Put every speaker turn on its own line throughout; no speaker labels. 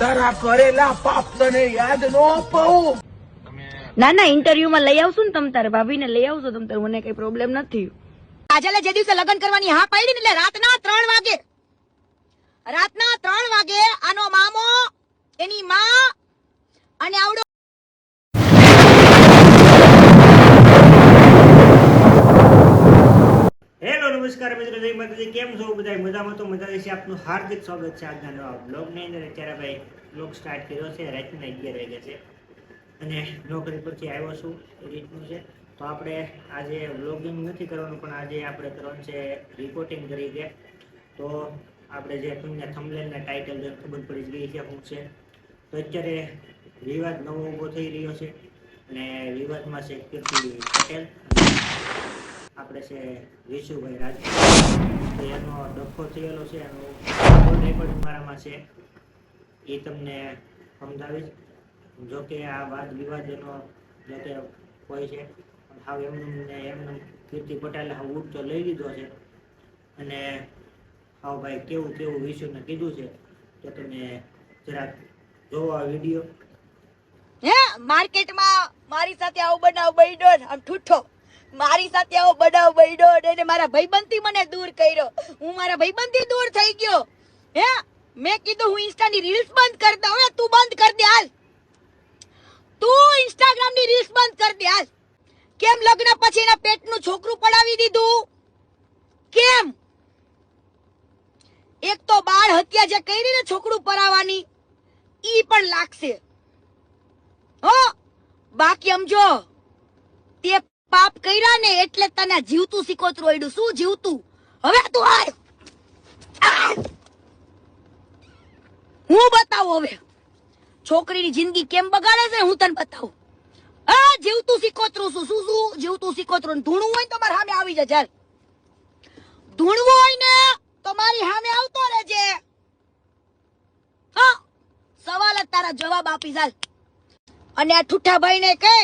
તારા કરેલા પાપ તને યાદ ન અપાવું
ના ના ઇન્ટરવ્યુ માં લઈ આવશું ને તમ તારે ભાભીને લઈ આવશો તમ તારે મને કઈ પ્રોબ્લેમ નથી.
કાજલે જે દિવસે લગ્ન કરવાની હા પાડી ને એટલે રાતના ત્રણ વાગે રાતના ત્રણ વાગે આનો મામો એની માં અને આવડો
હેલો નમસ્કાર મિત્રો, જય માતાજી. કેમ છો બધા? મજામાં તો મજા છે. આપનું હાર્દિક સ્વાગત છે આજના નવા બ્લોગની અંદર. અત્યારે ભાઈ બ્લોગ સ્ટાર્ટ કર્યો છે. રાતના અગિયાર વાગ્યા છે. અને નોકરી પરથી આવ્યો છું. એ રીતનું છે. તો આપણે આજે બ્લોગિંગ નથી કરવાનું, પણ આજે આપણે કરવાનું છે રિપોર્ટિંગ તરીકે તો આપણે જે તમને થંબલેલના ટાઇટલ ખબર પડી ગઈ છે, શું છે? તો અત્યારે વિવાદ નવો ઊભો થઈ રહ્યો છે. અને વિવાદમાં છે કીર્તિ પટેલ. આપણે છે વિશુભાઈ રાજ એનો ડખો થયેલો છે એનો રેકોર્ડિંગ મારામાં છે. એ તમને સમજાવીશ. જો કે આ વાદ વિવાદ એનો જો કે હોય છે હાવ એમને ને કીર્તિ પટેલે હાવ ઉઠતો લઈ લીધો છે. અને હાવ ભાઈ કેવું કેવું વિશુને કીધું છે. તો તમે જરાક જોવો આ વીડિયો.
માર્કેટમાં મારી સાથે આવો બનાવ બન્યો આમ ઠૂઠો. મારી સાથે આવો બનાવ બન્યો અને મારા ભાઈબંધથી મને દૂર કર્યો. હું મારા ભાઈબંધથી દૂર થઈ ગયો. હે? મેં કીધું હું ઇન્સ્ટાની રીલ્સ બંધ કરી દઉં. હવે તું બંધ કરી દે, હાલ. તું ઇન્સ્ટાગ્રામની રીલ્સ બંધ કરી દે, હાલ. કેમ લગ્ન પછી એના પેટનું છોકરું પડાવી દીધું? કેમ? એક તો બાળ હત્યા જે કરી ને છોકરું પરાવવાની ઈ પણ લાગશે. હો? બાકી સમજો. પાપ કર્યા ને એટલે તને જીવતું સિકોતરું ઓયડું શું જીવતું? હવે તું આય. હું બતાવું હવે. છોકરીની જિંદગી કેમ બગાડે છે? હું તને બતાવું. આ જીવતું સિકોતરું શું શું શું જીવતું સિકોતરું ધૂણું હોય તો મારી સામે આવી જાય ચાલ ધૂણવું હોય ને તો મારી સામે આવતો રહેજે. હા, સવાલ જ તારા જવાબ આપી ચાલ અને આ ઠુઠ્ઠાભાઈ ને કહે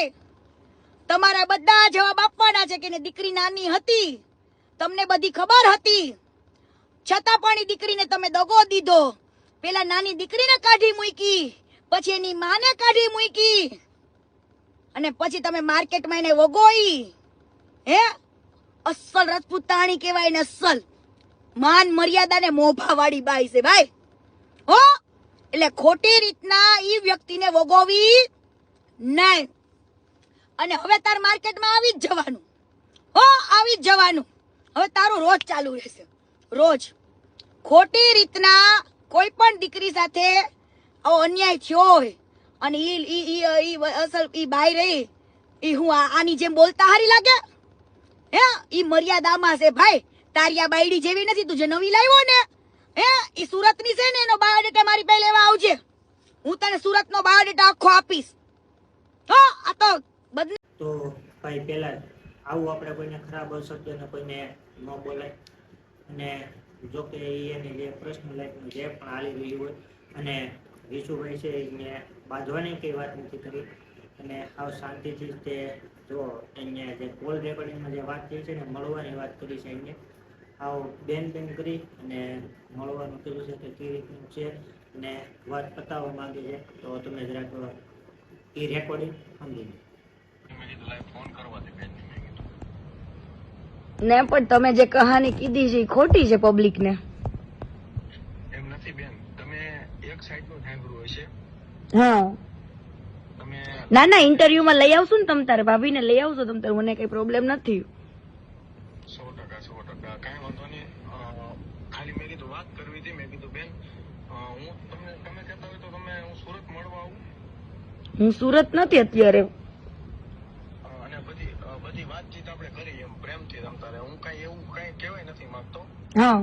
તમારા બધા જવાબ આપવાના છે કે દીકરી નાની હતી. તમને બધી ખબર હતી. છતાં પણ એ દીકરીને તમે દગો દીધો. પેલા નાની દીકરીને કાઢી મૂકી, પછી એની માને કાઢી મૂકી. અને પછી તમે માર્કેટમાં એને વગોઈ. હે? અસલ રજપૂતાણી કહેવાય ને અસલ. માન મર્યાદા ને મોભા વાળી બાઈ છે ભાઈ. હો? એટલે ખોટી રીતના ઈ વ્યક્તિને વગોવી નહીં. અને હવે તાર માર્કેટમાં આવી જ જવાનું. હો, આવી જ જવાનું. હવે તારું રોજ ચાલુ રહેશે. રોજ. ખોટી રીતના કોઈ પણ દીકરી સાથે આવો અન્યાય થયો હોય અને ઈ અસલ ઈ બાઈ રહી, ઈ હું આની જેમ બોલતા હારી લાગે? હે? ઈ મર્યાદામાં છે ભાઈ. તારી આ બાયડી જેવી નથી, તું જે નવી લાવ્યો ને, હે? ઈ સુરતની છે ને, એનો બાયોડેટા મારી પાસે લેવા આવજે. હું તને સુરતનો બાયોડેટા આખો આપીશ. હા, આ તો
ભાઈ પહેલાં આવું આપણે કોઈને ખરાબ શબ્દને કોઈને ન બોલાય. અને જો કે એની જે પ્રશ્ન લાઈફનું જે પણ હાલી રહ્યું હોય, અને વિશુભાઈ છે એને બાંધવાની કંઈ વાત નથી કરી. અને આવ શાંતિથી તે જો એને જે કોલ રેકોર્ડિંગમાં જે વાત થઈ છે ને મળવાની વાત કરી છે એને. આવ બેન બેન કરી અને મળવાનું કીધું છે કે કેવી રીતનું છે અને વાત પતાવવા માંગે છે. તો તમે જરાક એ રેકોર્ડિંગ સમજી લો.
ને પણ તમે જે કહાની કીધી છે એ ખોટી છે પબ્લિક ને.
એમ નથી બેન. તમે એક સાઈડનું સાંભળ્યું હશે.
હા. ના ના ઇન્ટરવ્યુ માં લઈ આવશું ને તમ તારે ભાભીને લઈ આવશો તમ તારે મને કઈ પ્રોબ્લેમ નથી.
સો ટકા સો ટકા. કઈ વાંધો નહીં. ખાલી મેં કીધું વાત કરવી હતી મેં કીધું બેન હું તમને તમે કહેતા હોય તો તમે હું સુરત મળવા આવું.
હું સુરત નથી અત્યારે
અ, અને બધી અ, બધી વાતચીત આપણે કરી એમ પ્રેમથી તમ તારે હું કાંઈ એવું કાંઈ કહેવાય નથી માંગતો
હા.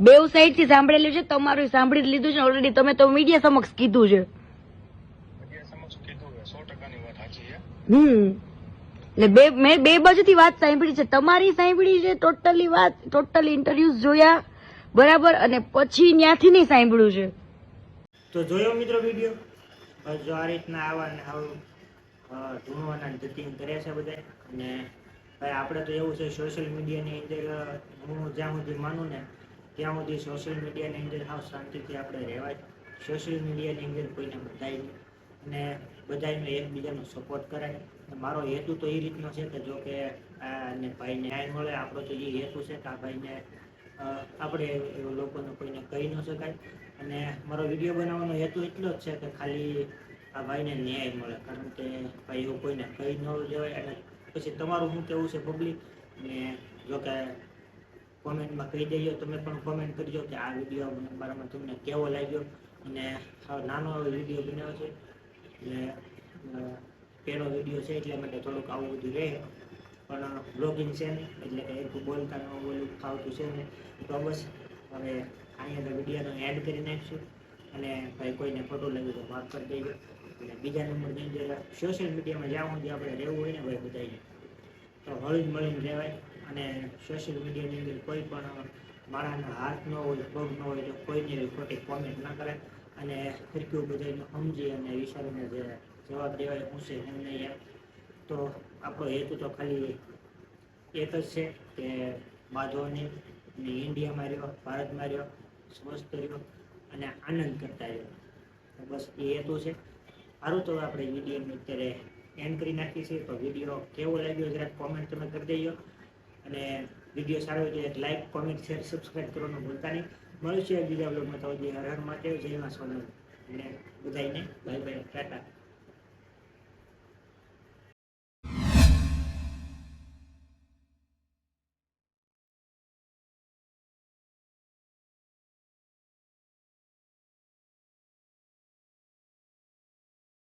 બેવ સાઈડથી સાંભળેલું છે તમારું સાંભળી જ લીધું છે ઓલરેડી તમે તો મીડિયા સમક્ષ કીધું છે. હમ. એટલે બે મેં બે બાજુથી વાત સાંભળી છે તમારી સાંભળી છે ટોટલી વાત ટોટલી ઇન્ટરવ્યુઝ જોયા બરાબર અને પછી ત્યાંથી નહીં સાંભળ્યું છે.
તો જોયો મિત્રો વીડિયો જો આ રીતના આવા ને આવું અ, ઢૂંઢવાના જતીન કરે છે બધા અને ભાઈ, આપણે તો એવું છે સોશિયલ મીડિયાની અંદર હું જ્યાં સુધી માનું ને, ત્યાં સુધી સોશિયલ મીડિયાની અંદર સાવ શાંતિથી આપણે રહેવાય. સોશિયલ મીડિયાની અંદર કોઈને બધાય અને બધાને એકબીજાનો સપોર્ટ કરાય. મારો હેતુ તો એ રીતનો છે કે જો કે ને ભાઈને ન્યાય મળે, આપણો તો એ હેતુ છે કે આ ભાઈને આપણે લોકોને કોઈને કહી ન શકાય. અને મારો વીડિયો બનાવવાનો હેતુ એટલો જ છે કે ખાલી આ ભાઈને ન્યાય મળે. કારણ કે ભાઈ એવું કોઈને કહી ન જવાય અને પછી તમારું શું કેવું છે પબ્લિક ને જો કે કોમેન્ટમાં કહી દેજો તમે પણ કોમેન્ટ કરજો કે આ વીડિયો મારામાં તમને કેવો લાગ્યો? અને નાનો એવો વીડિયો બનાવ્યો છે. એટલે પહેલો વીડિયો છે એટલા માટે થોડુંક આવું બધું રહે. પણ બ્લોગિંગ છે ને, એટલે એક બોલતા ન બોલું ફાવતું છે ને, તો બસ હવે અહીંયા વિડીયોનો એડ કરી નાખીશું. અને ભાઈ કોઈને ફોટો લાગ્યું તો માફ કરી દેજો. અને બીજા નંબરની અંદર સોશિયલ મીડિયામાં જ્યાં સુધી આપણે રહેવું હોય ને ભાઈ બધાને તો હળી મળીને રહેવાય. અને સોશિયલ મીડિયાની અંદર કોઈ પણ માણસના હાથ ન હોય, પગ ન હોય, તો કોઈને ખોટી કોમેન્ટ ના કરે. અને ફરક્યું બધાને સમજી અને વિચારીને જે જવાબ દેવાય હું છે, હું નહીં એમ. તો આપણો હેતુ તો ખાલી એક જ છે કે માધવની અને ઇન્ડિયામાં રહ્યો, ભારતમાં રહ્યો, સ્વસ્થ રહ્યો અને આનંદ કરતા રહ્યો. બસ એ હેતુ છે. સારું તો આપણે વિડીયોને અત્યારે એન્ડ કરી નાખીએ છીએ. તો વીડિયો કેવો લાગ્યો જરાક કોમેન્ટ તમે કરી દેજો. અને વીડિયો સારો હોય તો લાઈક કોમેન્ટ શેર સબસ્ક્રાઈબ કરવાનું ભૂલતા નહીં. મળીશું એક બીજા બ્લોગમાં તો જે હર માટે જય માં સોનલ. અને બધાને બાય બાય ટાટા.